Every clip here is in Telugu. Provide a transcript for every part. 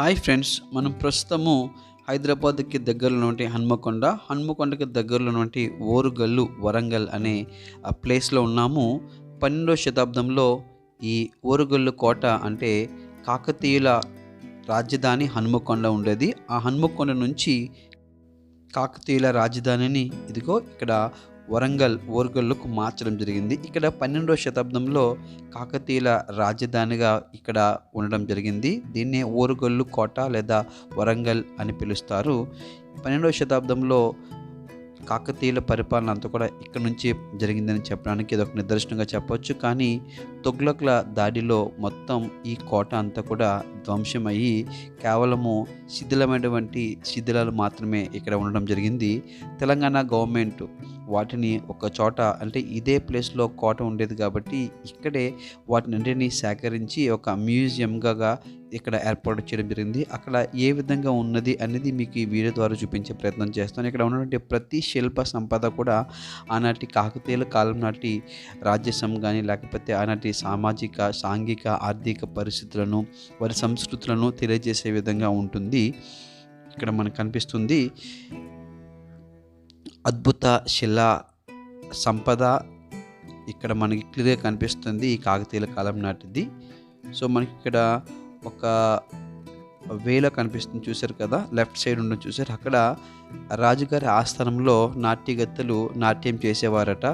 హాయ్ ఫ్రెండ్స్ మనం ప్రస్తుతము హైదరాబాద్కి దగ్గరలో హన్మకొండ హన్మకొండకి దగ్గరలో ఓరుగల్లు వరంగల్ అనే ఆ ప్లేస్లో ఉన్నాము. పన్నెండవ శతాబ్దంలో ఈ ఓరుగల్లు కోట అంటే కాకతీయుల రాజధాని హన్మకొండ ఉండేది. ఆ హన్మకొండ నుంచి కాకతీయుల రాజధానిని ఇదిగో ఇక్కడ వరంగల్ ఓరుగల్లుకు మార్చడం జరిగింది. ఇక్కడ పన్నెండవ శతాబ్దంలో కాకతీయుల రాజధానిగా ఇక్కడ ఉండడం జరిగింది. దీన్నే ఓరుగల్లు కోట లేదా వరంగల్ అని పిలుస్తారు. పన్నెండవ శతాబ్దంలో కాకతీయుల పరిపాలన అంతా కూడా ఇక్కడ నుంచి జరిగిందని చెప్పడానికి ఇది ఒక నిదర్శనంగా చెప్పొచ్చు. కానీ తుగ్లక్ల దాడిలో మొత్తం ఈ కోట అంతా కూడా ధ్వంసమయ్యి కేవలము శిథిలమైనటువంటి శిథిలాలు మాత్రమే ఇక్కడ ఉండడం జరిగింది. తెలంగాణ గవర్నమెంట్ వాటిని ఒక చోట అంటే ఇదే ప్లేస్లో కోట ఉండేది కాబట్టి ఇక్కడే వాటిని అన్నిటినీ సేకరించి ఒక మ్యూజియంగా ఇక్కడ ఏర్పాటు చేయడం జరిగింది. అక్కడ ఏ విధంగా ఉన్నది అనేది మీకు ఈ వీడియో ద్వారా చూపించే ప్రయత్నం చేస్తాను. ఇక్కడ ఉన్నటువంటి ప్రతి శిల్ప సంపద కూడా ఆనాటి కాకతీయుల కాలం నాటి రాజ్యసం కానీ లేకపోతే ఆనాటి సామాజిక సాంఘిక ఆర్థిక పరిస్థితులను వారి సంస్కృతులను తెలియజేసే విధంగా ఉంటుంది. ఇక్కడ మనకు కనిపిస్తుంది అద్భుత శిలా సంపద ఇక్కడ మనకి క్లియర్గా కనిపిస్తుంది ఈ కాకతీయుల కాలం నాటిది. సో మనకి ఇక్కడ ఒక వేల కనిపిస్తుంది చూశారు కదా లెఫ్ట్ సైడ్ ఉండడం చూశారు. అక్కడ రాజుగారి ఆస్థానంలో నాట్యగత్తెలు నాట్యం చేసేవారట.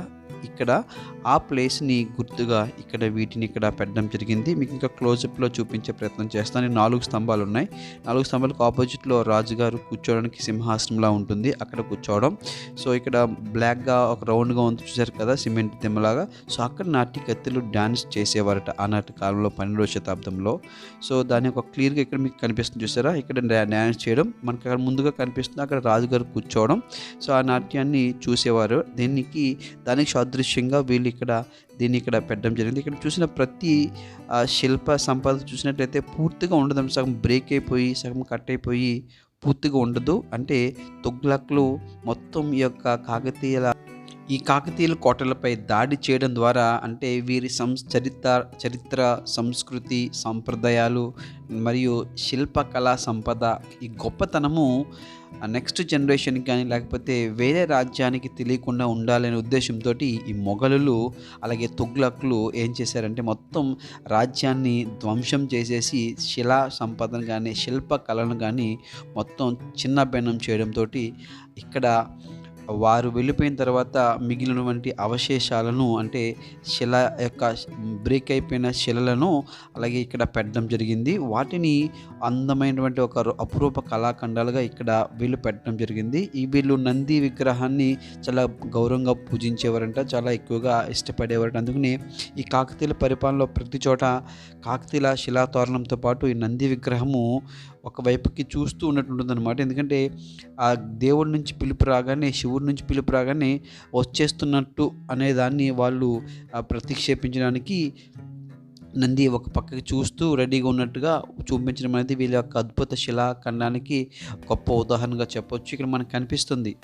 ఇక్కడ ఆ ప్లేస్ని గుర్తుగా ఇక్కడ వీటిని ఇక్కడ పెట్టడం జరిగింది. మీకు ఇంకా క్లోజప్లో చూపించే ప్రయత్నం చేస్తాను. నాలుగు స్తంభాలు ఉన్నాయి. నాలుగు స్తంభాలకు ఆపోజిట్లో రాజుగారు కూర్చోవడానికి సింహాసనంలా ఉంటుంది అక్కడ కూర్చోవడం. సో ఇక్కడ బ్లాక్గా ఒక రౌండ్గా ఉంది చూశారు కదా సిమెంట్ దిమ్మలాగా. సో అక్కడ నాటి కత్తులు డ్యాన్స్ చేసేవారట ఆనాటి కాలంలో పన్నెండవ శతాబ్దంలో. సో దాని ఒక క్లియర్గా ఇక్కడ మీకు కనిపిస్తుంది చూసారా? ఇక్కడ డ్యాన్స్ చేయడం మనకి అక్కడ ముందుగా కనిపిస్తుంది. అక్కడ రాజుగారు కూర్చోవడం. సో ఆ నాట్యాన్ని చూసేవారు. దీనికి దానికి సాదృశ్యంగా వీళ్ళు ఇక్కడ దీన్ని ఇక్కడ పెట్టడం జరిగింది. ఇక్కడ చూసిన ప్రతి ఆ, శిల్ప సంపద చూసినట్లయితే పూర్తిగా ఉండదు. సగం బ్రేక్ అయిపోయి సగం కట్ అయిపోయి పూర్తిగా ఉండదు. అంటే తుగ్లక్లు మొత్తం ఈ యొక్క కాకతీయుల ఈ కాకతీయుల కోటలపై దాడి చేయడం ద్వారా అంటే వీరి సంస్ చరిత్ర చరిత్ర సంస్కృతి సంప్రదాయాలు మరియు శిల్పకళా సంపద ఈ గొప్పతనము నెక్స్ట్ జనరేషన్కి కానీ లేకపోతే వేరే రాజ్యానికి తెలియకుండా ఉండాలనే ఉద్దేశంతో ఈ మొఘలులు అలాగే తుగ్లక్లు ఏం చేశారంటే మొత్తం రాజ్యాన్ని ధ్వంసం చేసేసి శిలా సంపదను కానీ శిల్పకళను కానీ మొత్తం చిన్న బెన్నం చేయడంతో ఇక్కడ వారు వెళ్ళిపోయిన తర్వాత మిగిలినటువంటి అవశేషాలను అంటే శిల యొక్క బ్రేక్ అయిపోయిన శిలలను అలాగే ఇక్కడ పెట్టడం జరిగింది. వాటిని అందమైనటువంటి ఒక అపురూప కళాఖండాలుగా ఇక్కడ వీళ్ళు పెట్టడం జరిగింది. ఈ వీళ్ళు నంది విగ్రహాన్ని చాలా గౌరవంగా పూజించేవారంట చాలా ఎక్కువగా ఇష్టపడేవారంట. అందుకని ఈ కాకతీయుల పరిపాలనలో ప్రతి చోట కాకతీయుల శిలాతోరణంతో పాటు ఈ నంది విగ్రహము ఒకవైపుకి చూస్తూ ఉన్నట్టు ఉంటుందన్నమాట ఎందుకంటే ఆ దేవుడి నుంచి పిలుపు రాగానే శివుడి నుంచి పిలుపు రాగానే వచ్చేస్తున్నట్టు అనేదాన్ని వాళ్ళు ప్రతిక్షేపించడానికి నంది ఒక పక్కకి చూస్తూ రెడీగా ఉన్నట్టుగా చూపించడం అనేది వీళ్ళ యొక్క అద్భుత శిలాఖండానికి గొప్ప ఉదాహరణగా చెప్పొచ్చు. ఇక్కడ మనకు కనిపిస్తుంది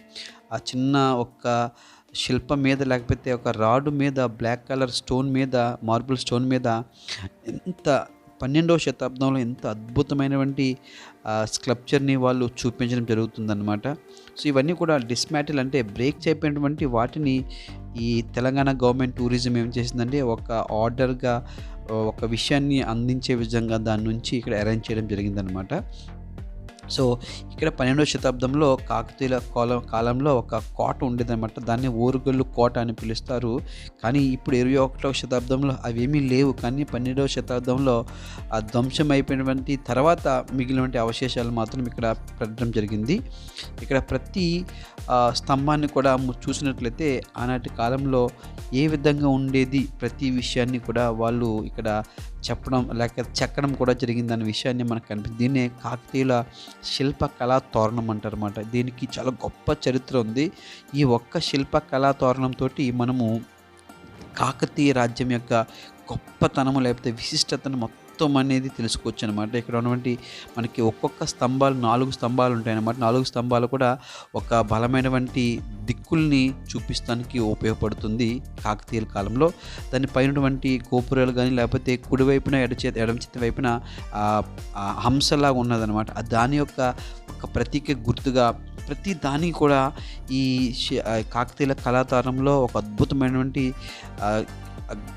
ఆ చిన్న ఒక శిల్పం మీద లేకపోతే ఒక రాడు మీద బ్లాక్ కలర్ స్టోన్ మీద మార్బుల్ స్టోన్ మీద ఎంత పన్నెండవ శతాబ్దంలో ఎంత అద్భుతమైనటువంటి స్క్లప్చర్ని వాళ్ళు చూపించడం జరుగుతుందన్నమాట. సో ఇవన్నీ కూడా డిస్మాటిల్ అంటే బ్రేక్ చేయబడినటువంటి వాటిని ఈ తెలంగాణ గవర్నమెంట్ టూరిజం ఏం చేసిందంటే ఒక ఆర్డర్గా ఒక విషయాన్ని అందించే విధంగా దాని నుంచి ఇక్కడ అరేంజ్ చేయడం జరిగిందనమాట సో ఇక్కడ పన్నెండవ శతాబ్దంలో కాకతీయుల కాలం కాలంలో ఒక కోట ఉండేదన్నమాట. దాన్ని ఓరుగల్లు కోట అని పిలుస్తారు. కానీ ఇప్పుడు ఇరవై ఒకటవ శతాబ్దంలో అవేమీ లేవు. కానీ పన్నెండవ శతాబ్దంలో ఆ ధ్వంసం అయిపోయినటువంటి తర్వాత మిగిలినటువంటి అవశేషాలు మాత్రం ఇక్కడ పెట్టడం జరిగింది. ఇక్కడ ప్రతి స్తంభాన్ని కూడా చూసినట్లయితే ఆనాటి కాలంలో ఏ విధంగా ఉండేది ప్రతి విషయాన్ని కూడా వాళ్ళు ఇక్కడ చెప్పడం లేక చెక్కడం కూడా జరిగింది అనే విషయాన్ని మనకు కనిపిస్తుంది దీన్నే కాకతీయుల శిల్పకళా తోరణం అంటారన్నమాట. దీనికి చాలా గొప్ప చరిత్ర ఉంది. ఈ ఒక్క శిల్పకళా తోరణంతో మనము కాకతీయ రాజ్యం యొక్క గొప్పతనము లేకపోతే విశిష్టతను మొత్తం మహత్వం అనేది తెలుసుకోవచ్చు అనమాట ఇక్కడ ఉన్నటువంటి మనకి ఒక్కొక్క స్తంభాలు నాలుగు స్తంభాలు ఉంటాయన్నమాట. నాలుగు స్తంభాలు కూడా ఒక బలమైనటువంటి దిక్కుల్ని చూపిస్తానికి ఉపయోగపడుతుంది కాకతీయుల కాలంలో. దాని పైనటువంటి గోపురాలు కానీ లేకపోతే కుడివైపున ఎడచేతి ఎడమ చేతి వైపున హంసలాగా ఉన్నదనమాట దాని యొక్క ఒక ప్రతీక గుర్తుగా ప్రతి దానికి కూడా ఈ కాకతీయుల కళాతారంలో ఒక అద్భుతమైనటువంటి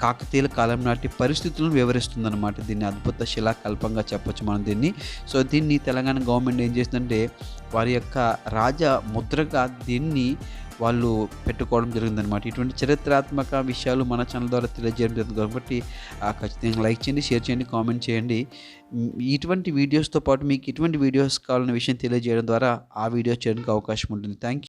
కాకతీయుల కాలం నాటి పరిస్థితులను వివరిస్తుందన్నమాట. దీన్ని అద్భుత శిలాకల్పంగా చెప్పొచ్చు మనం దీన్ని. సో దీన్ని తెలంగాణ గవర్నమెంట్ ఏం చేసిందంటే వారి యొక్క రాజ ముద్రగా దీన్ని వాళ్ళు పెట్టుకోవడం జరిగిందనమాట ఇటువంటి చరిత్రాత్మక విషయాలు మన ఛానల్ ద్వారా తెలియజేయడం జరుగుతుంది. కాబట్టి ఆ, ఖచ్చితంగా లైక్ చేయండి షేర్ చేయండి కామెంట్ చేయండి. ఇటువంటి వీడియోస్తో పాటు మీకు ఇటువంటి వీడియోస్ కావాలనే విషయం తెలియజేయడం ద్వారా ఆ వీడియో చేయడానికి అవకాశం ఉంటుంది. Thank you